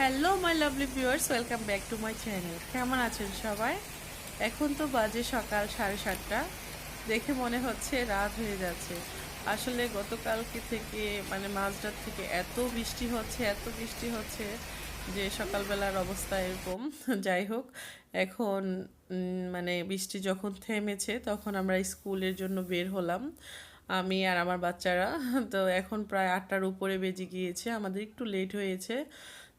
Hello my lovely viewers welcome back to my channel কেমন আছেন সবাই? এখন তো বাজে সকাল সাড়ে সাতটা। দেখে মনে হচ্ছে রাত হয়ে যাচ্ছে। আসলে গতকালকে থেকে মানে মাঝরাত থেকে এত বৃষ্টি হচ্ছে, এত বৃষ্টি হচ্ছে যে সকালবেলার অবস্থা এরকম। যাই হোক, এখন মানে বৃষ্টি যখন থেমেছে তখন আমরা স্কুলের জন্য বের হলাম। আমি আর আমার বাচ্চারা। তো এখন প্রায় আটটার উপরে বেজে গিয়েছে। আমাদের একটু লেট হয়েছে।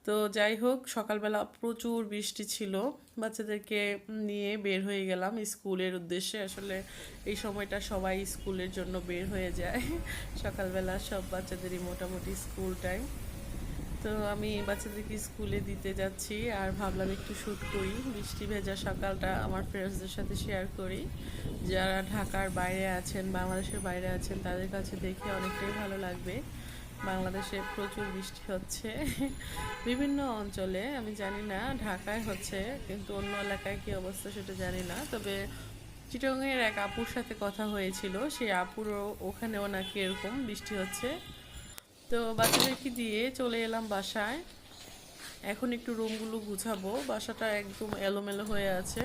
তো যাই হোক, সকালবেলা প্রচুর বৃষ্টি ছিল। বাচ্চাদেরকে নিয়ে বের হয়ে গেলাম স্কুলের উদ্দেশ্যে। আসলে এই সময়টা সবাই স্কুলের জন্য বের হয়ে যায়। সকালবেলা সব বাচ্চাদেরই মোটামুটি স্কুল টাইম। তো আমি বাচ্চাদেরকে স্কুলে দিতে যাচ্ছি আর ভাবলাম একটু শ্যুট করি। বৃষ্টি ভেজা সকালটা আমার ফ্রেন্ডসদের সাথে শেয়ার করি। যারা ঢাকার বাইরে আছেন, বাংলাদেশের বাইরে আছেন, তাদের কাছে দেখে অনেকটাই ভালো লাগবে। বাংলাদেশে প্রচুর বৃষ্টি হচ্ছে। বিভিন্ন অঞ্চলে, আমি জানি না, ঢাকায় হচ্ছে, কিন্তু অন্য এলাকায় কী অবস্থা সেটা জানি না। তবে চিটংয়ের এক আপুর সাথে কথা হয়েছিল, সেই আপুরও ওখানেও নাকি এরকম বৃষ্টি হচ্ছে। তো বাচ্চাদেরকে দিয়ে চলে এলাম বাসায়। এখন একটু রুমগুলো গুছাবো। বাসাটা একদম এলোমেলো হয়ে আছে।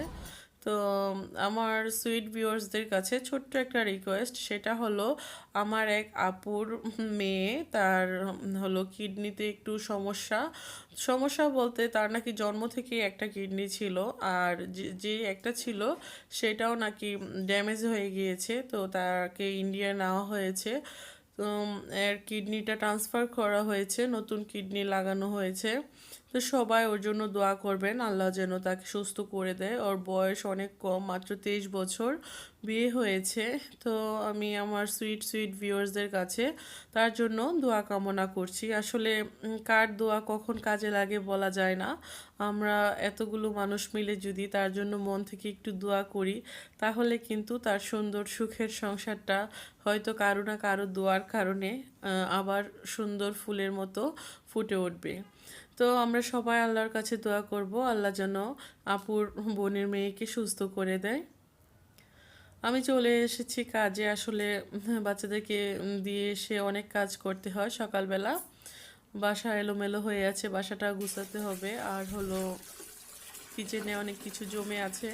তো, আমার সুইট ভিউয়ার্সদের কাছে ছোট্ট একটা রিকোয়েস্ট সেটা হলো, আমার এক আপুর মেয়ে, তার হলো কিডনিতে একটু সমস্যা। সমস্যা বলতে তার নাকি জন্ম থেকে একটা কিডনি ছিল, আর যে- একটা ছিল, সেটাও নাকি ড্যামেজ হয়ে গিয়েছে, তো তাকে ইন্ডিয়া নেওয়া হয়েছে। তো, এর কিডনিটা ট্রান্সফার করা হয়েছে, নতুন কিডনি লাগানো হয়েছে। তো সবাই ওর জন্য দোয়া করবেন। আল্লাহ যেন তাকে সুস্থ করে দেয়। ওর বয়স অনেক কম, মাত্র তেইশ বছর। বিয়ে হয়েছে, তো আমি আমার সুইট সুইট ভিউয়ার্সদের কাছে তার জন্য দোয়া কামনা করছি। আসলে কার দোয়া কখন কাজে লাগে বলা যায় না। আমরা এতগুলো মানুষ মিলে যদি তার জন্য মন থেকে একটু দোয়া করি, তাহলে কিন্তু তার সুন্দর সুখের সংসারটা হয়তো কারও না কারও দোয়ার কারণে আবার সুন্দর ফুলের মতো ফুটে উঠবে। তো আমরা সবাই আল্লাহর কাছে দোয়া করব। আল্লাহ যেন আপুর বোনের মেয়েকে সুস্থ করে দেয়। আমি চলে এসেছি কাজে। আসলে বাচ্চাদেরকে দিয়ে এসে অনেক কাজ করতে হয় সকালবেলা। বাসা এলোমেলো হয়ে আছে, বাসাটা গুছাতে হবে। আর হলো, কিচেনে অনেক কিছু জমে আছে।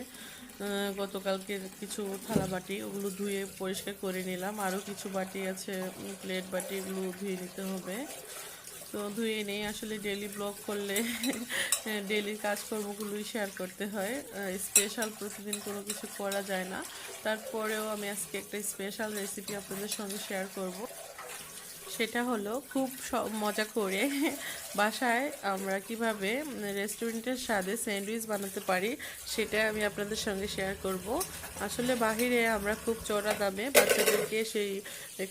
গতকালকে কিছু থালা বাটি, ওগুলো ধুয়ে পরিষ্কার করে নিলাম। আরও কিছু বাটি আছে প্লেট বাটি, এগুলো ধুয়ে নিতে হবে। তো ধুয়ে নেই আসলে ডেলি ব্লগ করলে ডেলি কাজকর্মগুলোই শেয়ার করতে হয়। স্পেশাল প্রতিদিন কোনো কিছু করা যায় না। তারপরেও আমি আজকে একটা স্পেশাল রেসিপি আপনাদের সঙ্গে শেয়ার করব। সেটা হলো খুব মজা করে বাসায় আমরা কীভাবে রেস্টুরেন্টের স্বাদে স্যান্ডউইচ বানাতে পারি সেটা আমি আপনাদের সঙ্গে শেয়ার করব। আসলে বাহিরে আমরা খুব চড়া দামে বাচ্চাদেরকে সেই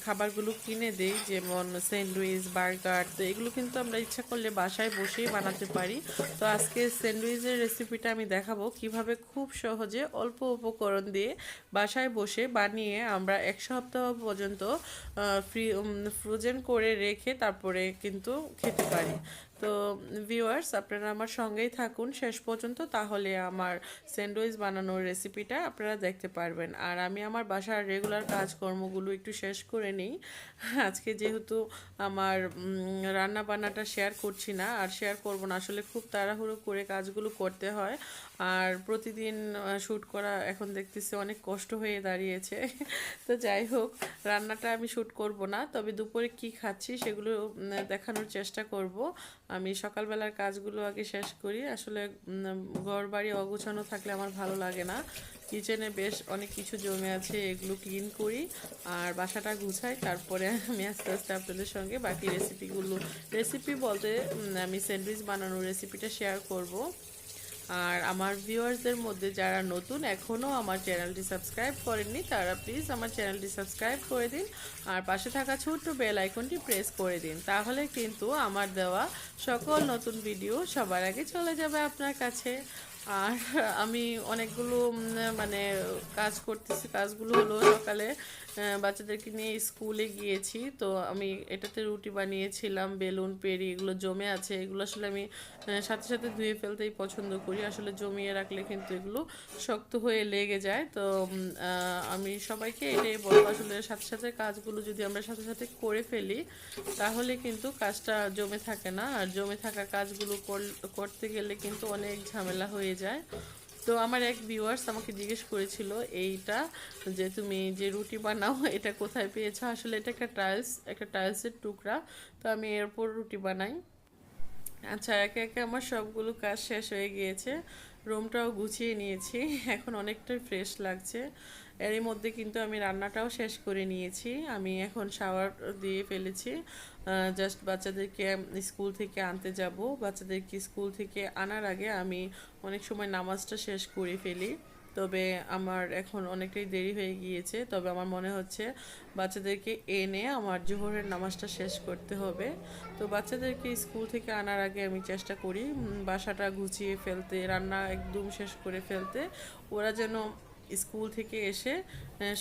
খাবারগুলো কিনে দিই, যেমন স্যান্ডউইচ, বার্গার, তো এগুলো কিন্তু আমরা ইচ্ছা করলে বাসায় বসেই বানাতে পারি। তো আজকে স্যান্ডউইচের রেসিপিটা আমি দেখাবো কীভাবে খুব সহজে অল্প উপকরণ দিয়ে বাসায় বসে বানিয়ে আমরা এক সপ্তাহ পর্যন্ত ফ্রি ফ্রোজেন করে রেখে তারপরে কিন্তু খেতে পারি। তো ভিউয়ার্স আপনারা আমার সঙ্গেই থাকুন শেষ পর্যন্ত, তাহলে আমার স্যান্ডউইচ বানানোর রেসিপিটা আপনারা দেখতে পারবেন। আর আমি আমার বাসার রেগুলার কাজকর্মগুলো একটু শেষ করে নিই। আজকে যেহেতু আমার রান্না বান্নাটা শেয়ার করছি না, আর শেয়ার করব না, আসলে খুব তাড়াহুড়ো করে কাজগুলো করতে হয়। আর প্রতিদিন শ্যুট করা এখন দেখতেছি অনেক কষ্ট হয়ে দাঁড়িয়েছে। তো যাই হোক, রান্নাটা আমি শ্যুট করব না, তবে দুপুরে কি খাচ্ছি সেগুলো দেখানোর চেষ্টা করব। আমি সকালবেলার কাজগুলো আগে শেষ করি। আসলে ঘর বাড়ি অগোছানো থাকলে আমার ভালো লাগে না। কিচেনে বেশ অনেক কিছু জমে আছে, এগুলো ক্লিন করি আর বাসাটা গুছাই। তারপরে আমি আস্তে আস্তে আপনাদের সঙ্গে বাকি রেসিপিগুলো রেসিপি বলতে আমি স্যান্ডউইচ বানানোর রেসিপিটা শেয়ার করব। আর আমার ভিউয়ার্সদের মধ্যে যারা নতুন এখনও আমার চ্যানেলটি সাবস্ক্রাইব করেননি, তারা প্লিজ আমার চ্যানেলটি সাবস্ক্রাইব করে দিন আর পাশে থাকা ছোট্ট বেল আইকনটি প্রেস করে দিন। তাহলে কিন্তু আমার দেওয়া সকল নতুন ভিডিও সবার আগে চলে যাবে আপনার কাছে। আর আমি অনেকগুলো মানে কাজ করতেছি। কাজগুলো হলো সকালে বাচ্চাদেরকে নিয়ে স্কুলে গিয়েছি। তো আমি এটাতে রুটি বানিয়েছিলাম, বেলুন পেরি এগুলো জমে আছে। এগুলো আসলে আমি সাথে সাথে ধুয়ে ফেলতেই পছন্দ করি। আসলে জমিয়ে রাখলে কিন্তু এগুলো শক্ত হয়ে লেগে যায়। তো আমি সবাইকে এটাই বলব। আসলে সাথে সাথে কাজগুলো যদি আমরা সাথে সাথে করে ফেলি, তাহলে কিন্তু কাজটা জমে থাকে না। আর জমে থাকা কাজগুলো কর- করতে গেলে কিন্তু অনেক ঝামেলা হয়ে যায়। তো আমার এক ভিউয়ার্স আমাকে জিজ্ঞেস করেছিল, এইটা যে তুমি যে রুটি বানাও, এটা কোথায় পেয়েছ? আসলে এটা একটা টাইলস একটা টাইলসের টুকরা। তো আমি এরপর রুটি বানাই। আচ্ছা একে একে আমার সবগুলো কাজ শেষ হয়ে গিয়েছে। রুমটাও গুছিয়ে নিয়েছি। এখন অনেকটাই ফ্রেশ লাগছে। এরই মধ্যে কিন্তু আমি রান্নাটাও শেষ করে নিয়েছি। আমি এখন শাওয়ার দিয়ে ফেলেছি। জাস্ট বাচ্চাদেরকে স্কুল থেকে আনতে যাব। বাচ্চাদেরকে স্কুল থেকে আনার আগে আমি অনেক সময় নামাজটা শেষ করে ফেলি। তবে আমার এখন অনেকটাই দেরি হয়ে গিয়েছে। তবে আমার মনে হচ্ছে বাচ্চাদেরকে এনে আমার জোহরের নামাজটা শেষ করতে হবে। তো বাচ্চাদেরকে স্কুল থেকে আনার আগে আমি চেষ্টা করি বাসাটা গুছিয়ে ফেলতে, রান্না একদম শেষ করে ফেলতে। ওরা যেন স্কুল থেকে এসে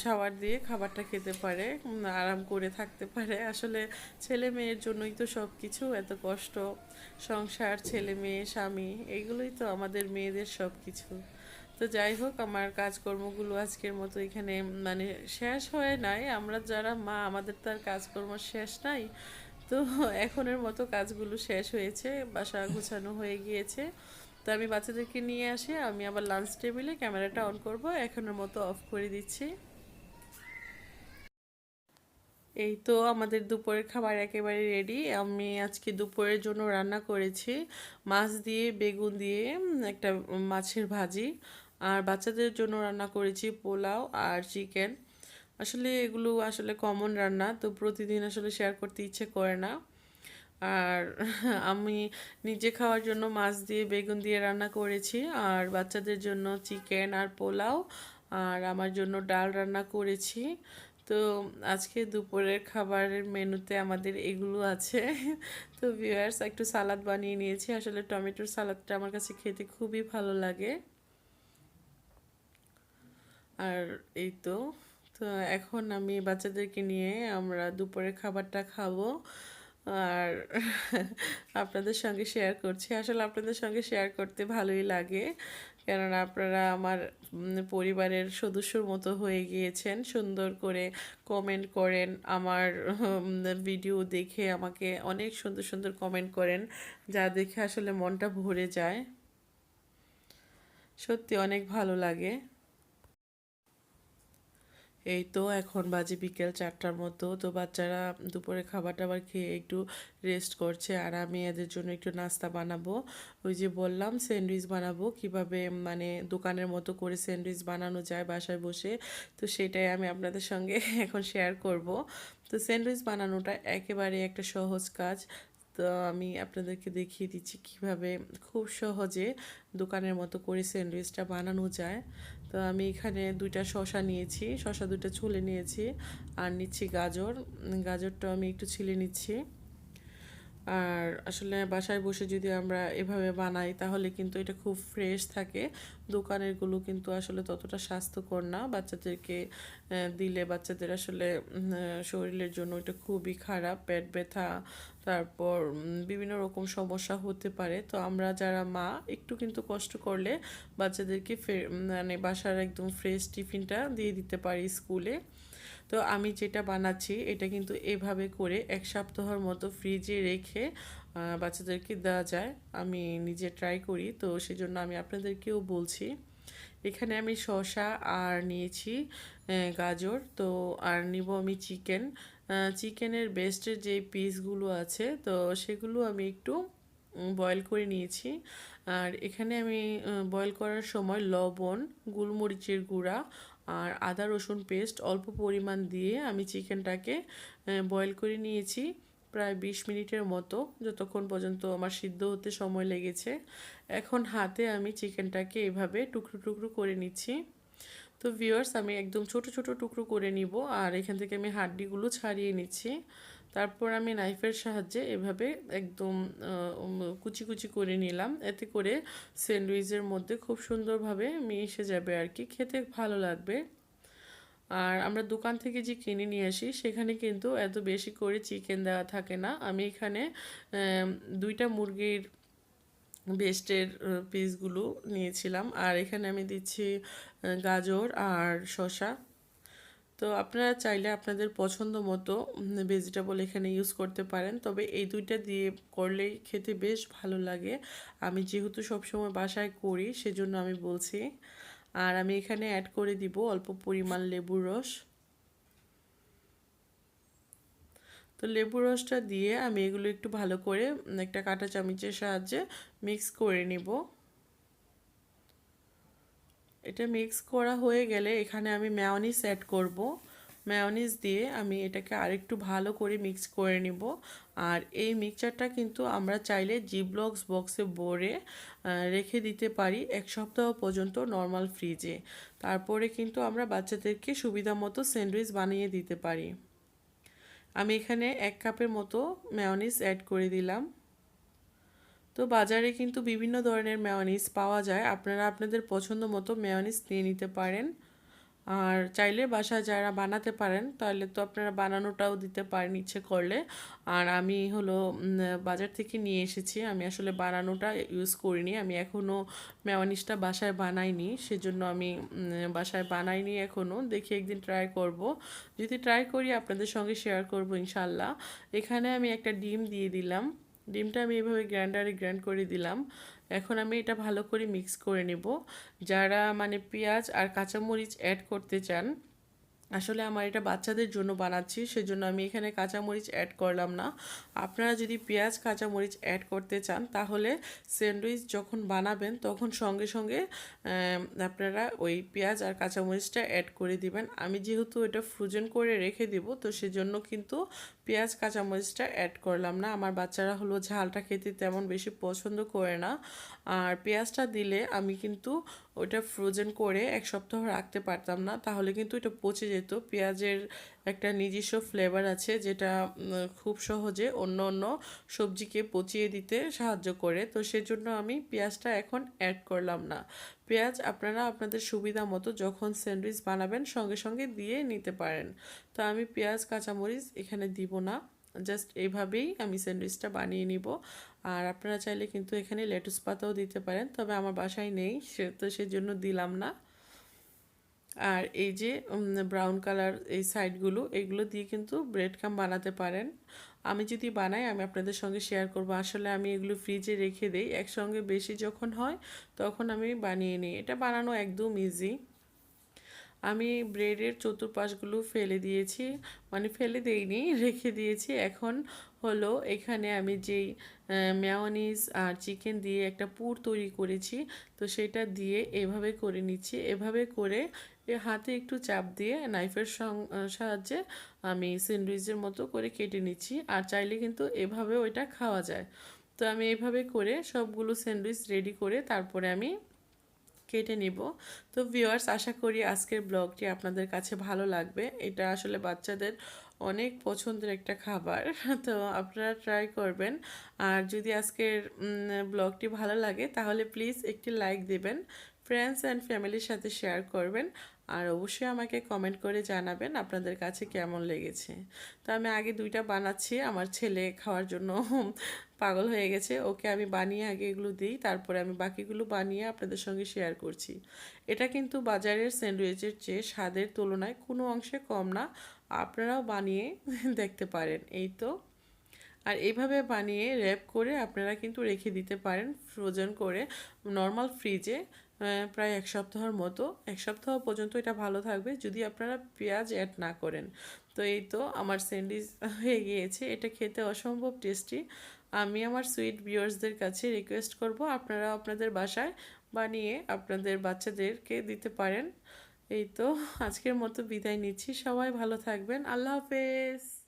শাওয়ার দিয়ে খাবারটা খেতে পারে আরাম করে থাকতে পারে। আসলে ছেলে মেয়ের জন্যই তো সব কিছু এত কষ্ট। সংসার, ছেলে মেয়ে, স্বামী, এগুলোই তো আমাদের মেয়েদের সব কিছু তো যাই হোক, আমার কাজকর্মগুলো আজকের মতো এখানে মানে শেষ হয়ে নাই। আমরা যারা মা, আমাদের তো আর কাজকর্ম শেষ নাই। তো এখনের মতো কাজগুলো শেষ হয়েছে, বাসা গুছানো হয়ে গিয়েছে। তো আমি বাচ্চাদেরকে নিয়ে আসি, আমি আবার লাঞ্চ টেবিলে ক্যামেরাটা অন করব, এখনের মতো অফ করে দিচ্ছি। এই তো আমাদের দুপুরের খাবার একেবারে রেডি আমি আজকে দুপুরের জন্য রান্না করেছি মাছ দিয়ে, বেগুন দিয়ে একটা মাছের ভাজি। আর বাচ্চাদের জন্য রান্না করেছি পোলাও আর চিকেন। আসলে এগুলো আসলে কমন রান্না, তো প্রতিদিন আসলে শেয়ার করতে ইচ্ছে করে না। আর আমি নিজে খাওয়ার জন্য মাছ দিয়ে, বেগুন দিয়ে রান্না করেছি। আর বাচ্চাদের জন্য চিকেন আর পোলাও আর আমার জন্য ডাল রান্না করেছি। তো আজকে দুপুরের খাবারের মেনুতে আমাদের এগুলো আছে। তো ভিউয়ার্স একটু সালাদ বানিয়ে নিয়েছি। আসলে টমেটোর সালাদটা আমার কাছে খেতে খুবই ভালো লাগে। আর এই তো তো এখন আমি বাচ্চাদেরকে নিয়ে আমরা দুপুরের খাবারটা খাব। আর আপনাদের সঙ্গে শেয়ার করছি। আসলে আপনাদের সঙ্গে শেয়ার করতে ভালোই লাগে। কেননা আপনারা আমার পরিবারের সদস্যর মতো হয়ে গিয়েছেন। সুন্দর করে কমেন্ট করেন। আমার ভিডিও দেখে আমাকে অনেক সুন্দর সুন্দর কমেন্ট করেন। যা দেখে আসলে মনটা ভরে যায়। সত্যি অনেক ভালো লাগে। এই তো এখন বাজে বিকেল চারটার মতো, তো বাচ্চারা দুপুরে খাবার টাবার খেয়ে একটু রেস্ট করছে আর আমি এদের জন্য একটু নাস্তা বানাবো। ওই যে বললাম স্যান্ডউইচ বানাবো, কীভাবে মানে দোকানের মতো করে স্যান্ডউইচ বানানো যায় বাসায় বসে, তো সেটাই আমি আপনাদের সঙ্গে এখন শেয়ার করব। তো স্যান্ডউইচ বানানোটা একেবারে একটা সহজ কাজ তো আমি আপনাদেরকে দেখিয়ে দিচ্ছি কীভাবে খুব সহজে দোকানের মতো করে স্যান্ডউইচটা বানানো যায়। তো আমি এখানে দুইটা শশা নিয়েছি শশা দুটা ছুলে নিয়েছি, আর নিচ্ছি গাজর। গাজরটা আমি একটু ছিলে নিচ্ছি। আর আসলে বাসায় বসে যদি আমরা এভাবে বানাই, তাহলে কিন্তু এটা খুব ফ্রেশ থাকে। দোকানেরগুলো কিন্তু আসলে ততটা স্বাস্থ্যকর না। বাচ্চাদেরকে দিলে বাচ্চাদের আসলে শরীরের জন্য এটা খুবই খারাপ, পেট ব্যথা, তারপর বিভিন্ন রকম সমস্যা হতে পারে। তো আমরা যারা মা, একটু কিন্তু কষ্ট করলে বাচ্চাদেরকে মানে বাসার একদম ফ্রেশ টিফিনটা দিয়ে দিতে পারি স্কুলে। তো আমি যেটা বানাচ্ছি, এটা কিন্তু এভাবে করে এক সপ্তাহর মতো ফ্রিজে রেখে বাচ্চাদেরকে দেওয়া যায়। আমি নিজে ট্রাই করি, তো সেজন্য আমি আপনাদেরকেও বলছি। এখানে আমি শসা, আর নিয়েছি গাজর, তো আর নিব আমি চিকেন চিকেনের বেস্টের যে পিসগুলো আছে, তো সেগুলো আমি একটু বয়েল করে নিয়েছি। আর এখানে আমি বয়েল করার সময় লবণ, গোলমরিচের গুঁড়া আর আদা, রসুন পেস্ট অল্প পরিমাণ দিয়ে আমি চিকেনটাকে বয়েল করে নিয়েছি প্রায় বিশ মিনিটের মতো, যতক্ষণ পর্যন্ত আমার সিদ্ধ হতে সময় লেগেছে। এখন হাতে আমি চিকেনটাকে এভাবে টুকরো টুকরো করে নিচ্ছি। তো ভিউয়ার্স আমি একদম ছোট ছোট টুকরো করে নিব আর এখান থেকে আমি হাড্ডিগুলো ছাড়িয়ে নিচ্ছি। তারপর আমি নাইফের সাহায্যে এভাবে একদম কুচি কুচি করে নিলাম। এতে করে স্যান্ডউইচের মধ্যে খুব সুন্দরভাবে মিশে যাবে আর কি। খেতে ভালো লাগবে। আর আমরা দোকান থেকে যে কিনে নিয়ে আসি, সেখানে কিন্তু এত বেশি করে চিকেন দেওয়া থাকে না। আমি এখানে দুইটা মুরগির বেস্টের পিসগুলো নিয়েছিলাম। আর এখানে আমি দিচ্ছি গাজর আর শসা। তো আপনারা চাইলে আপনাদের পছন্দ মতো ভেজিটেবল এখানে ইউজ করতে পারেন। তবে এই দুইটা দিয়ে করলেই খেতে বেশ ভালো লাগে। আমি যেহেতু সবসময় বাসায় করি, সেজন্য আমি বলছি। আর আমি এখানে অ্যাড করে দিব অল্প পরিমাণ লেবুর রস। তো লেবুর রসটা দিয়ে আমি এগুলো একটু ভালো করে একটা কাঁটা চামচের সাহায্যে মিক্স করে নিব। এটা মিক্স করা হয়ে গেলে এখানে আমি ম্যাওনিস অ্যাড করব। ম্যাওনিস দিয়ে আমি এটাকে আরেকটু ভালো করে মিক্স করে নিব। আর এই মিক্সচারটা কিন্তু আমরা চাইলে জিবলক্স বক্সে ভরে রেখে দিতে পারি এক সপ্তাহ পর্যন্ত নর্মাল ফ্রিজে তারপরে কিন্তু আমরা বাচ্চাদেরকে সুবিধা মতো স্যান্ডউইচ বানিয়ে দিতে পারি। আমি এখানে এক কাপের মতো ম্যাওনিস অ্যাড করে দিলাম। তো বাজারে কিন্তু বিভিন্ন ধরনের মেয়নিজ পাওয়া যায়। আপনারা আপনাদের পছন্দ মতো মেয়নিজ নিয়ে নিতে পারেন। আর চাইলে বাসায় যারা বানাতে পারেন, তাহলে তো আপনারা বানানোটাও দিতে পারেন ইচ্ছে করলে। আর আমি হলো বাজার থেকে নিয়ে এসেছি। আমি আসলে বানানোটা ইউজ করিনি। আমি এখনও মেয়নিজটা বাসায় বানাইনি। সেজন্য আমি বাসায় বানাইনি এখনও দেখি একদিন ট্রাই করব। যদি ট্রাই করি, আপনাদের সঙ্গে শেয়ার করব ইনশাল্লাহ। এখানে আমি একটা ডিম দিয়ে দিলাম। ডিমটা আমি এইভাবে গ্রাইন্ডারে গ্রাইন্ড করে দিলাম। এখন আমি এটা ভালো করে মিক্স করে নেব। যারা মানে পেঁয়াজ আর কাঁচামরিচ অ্যাড করতে চান আসলে আমার এটা বাচ্চাদের জন্য বানাচ্ছি, সেজন্য আমি এখানে কাঁচামরিচ অ্যাড করলাম না। আপনারা যদি পেঁয়াজ, কাঁচামরিচ অ্যাড করতে চান, তাহলে স্যান্ডউইচ যখন বানাবেন, তখন সঙ্গে সঙ্গে আপনারা ওই পেঁয়াজ আর কাঁচামরিচটা অ্যাড করে দিবেন। আমি যেহেতু এটা ফ্রোজেন করে রেখে দিব, তো সেজন্য কিন্তু পেঁয়াজ, কাঁচামরিচটা অ্যাড করলাম না। আমার বাচ্চারা হলো ঝালটা খেতে তেমন বেশি পছন্দ করে না। আর পেঁয়াজটা দিলে আমি কিন্তু ওটা ফ্রোজেন করে এক সপ্তাহ রাখতে পারতাম না, তাহলে কিন্তু এটা পচে যেত। পেঁয়াজের একটা নিজস্ব ফ্লেভার আছে যেটা খুব সহজে অন্য অন্য সবজিকে পচিয়ে দিতে সাহায্য করে। তো সেজন্য আমি পেঁয়াজটা এখন অ্যাড করলাম না। পেঁয়াজ আপনারা আপনাদের সুবিধা মতো যখন স্যান্ডউইচ বানাবেন সঙ্গে সঙ্গে দিয়ে নিতে পারেন। তো আমি পেঁয়াজ, কাঁচামরিচ এখানে দিব না। জাস্ট এইভাবেই আমি স্যান্ডউইচটা বানিয়ে নিব। আর আপনারা চাইলে কিন্তু এখানে লেটুস পাতাও দিতে পারেন, তবে আমার বাসায় নেই, সে তো সেজন্য দিলাম না। আর এই যে ব্রাউন কালার এই সাইডগুলো এগুলো দিয়ে কিন্তু ব্রেড কাম বানাতে পারেন। আমি যদি বানাই, আমি আপনাদের সঙ্গে শেয়ার করব। আসলে আমি এগুলো ফ্রিজে রেখে দিই। একসঙ্গে বেশি যখন হয়, তখন আমি বানিয়ে নিই। এটা বানানো একদম ইজি আমি ব্রেডের চতুর্পাশগুলো ফেলে দিয়েছি মানে ফেলে দেইনি, রেখে দিয়েছি। এখন হলো এখানে আমি যেই ম্যাওনিজ আর চিকেন দিয়ে একটা পুর তৈরি করেছি, তো সেটা দিয়ে এভাবে করে নিচ্ছি। এভাবে করে হাতে একটু চাপ দিয়ে নাইফের সাহায্যে আমি স্যান্ডউইচের মতো করে কেটে নিচ্ছি। আর চাইলে কিন্তু এভাবে ওইটা খাওয়া যায়। তো আমি এভাবে করে সবগুলো স্যান্ডউইচ রেডি করে তারপরে আমি কেটে নিব। তো ভিওয়ার্স আশা করি আজকের ব্লগটি আপনাদের কাছে ভালো লাগবে। এটা আসলে বাচ্চাদের অনেক পছন্দের একটা খাবার। তো আপনারা ট্রাই করবেন। আর যদি আজকের ব্লগটি ভালো লাগে, তাহলে প্লিজ একটি লাইক দেবেন। ফ্রেন্ডস অ্যান্ড ফ্যামিলির সাথে শেয়ার করবেন। আর অবশ্যই আমাকে কমেন্ট করে জানাবেন আপনাদের কাছে কেমন লেগেছে। তো আমি আগে দুইটা বানাচ্ছি, আমার ছেলে খাওয়ার জন্য। পাগল হয়ে গেছে, ওকে আমি বানিয়ে আগে এগুলো দিই, তারপরে আমি বাকিগুলো বানিয়ে আপনাদের সঙ্গে শেয়ার করছি। এটা কিন্তু বাজারের স্যান্ডউইচের চেয়ে স্বাদের তুলনায় কোনো অংশে কম না, আপনারাও বানিয়ে দেখতে পারেন, এই তো। আর এইভাবে বানিয়ে র্যাপ করে আপনারা কিন্তু রেখে দিতে পারেন ফ্রোজেন করে নর্মাল ফ্রিজে প্রায় এক সপ্তাহের মতো, এক সপ্তাহ পর্যন্ত এটা ভালো থাকবে যদি আপনারা পেঁয়াজ অ্যাড না করেন। তো এই তো আমার স্যান্ডউইচ হয়ে গিয়েছে, এটা খেতে অসম্ভব টেস্টি আমি আমার সুইট ভিউয়ার্সদের কাছে রিকোয়েস্ট করব আপনারা আপনাদের বাসায় বানিয়ে আপনাদের বাচ্চাদেরকে দিতে পারেন। এই তো আজকের মতো বিদায় নিচ্ছি। সবাই ভালো থাকবেন। আল্লাহ হাফেজ।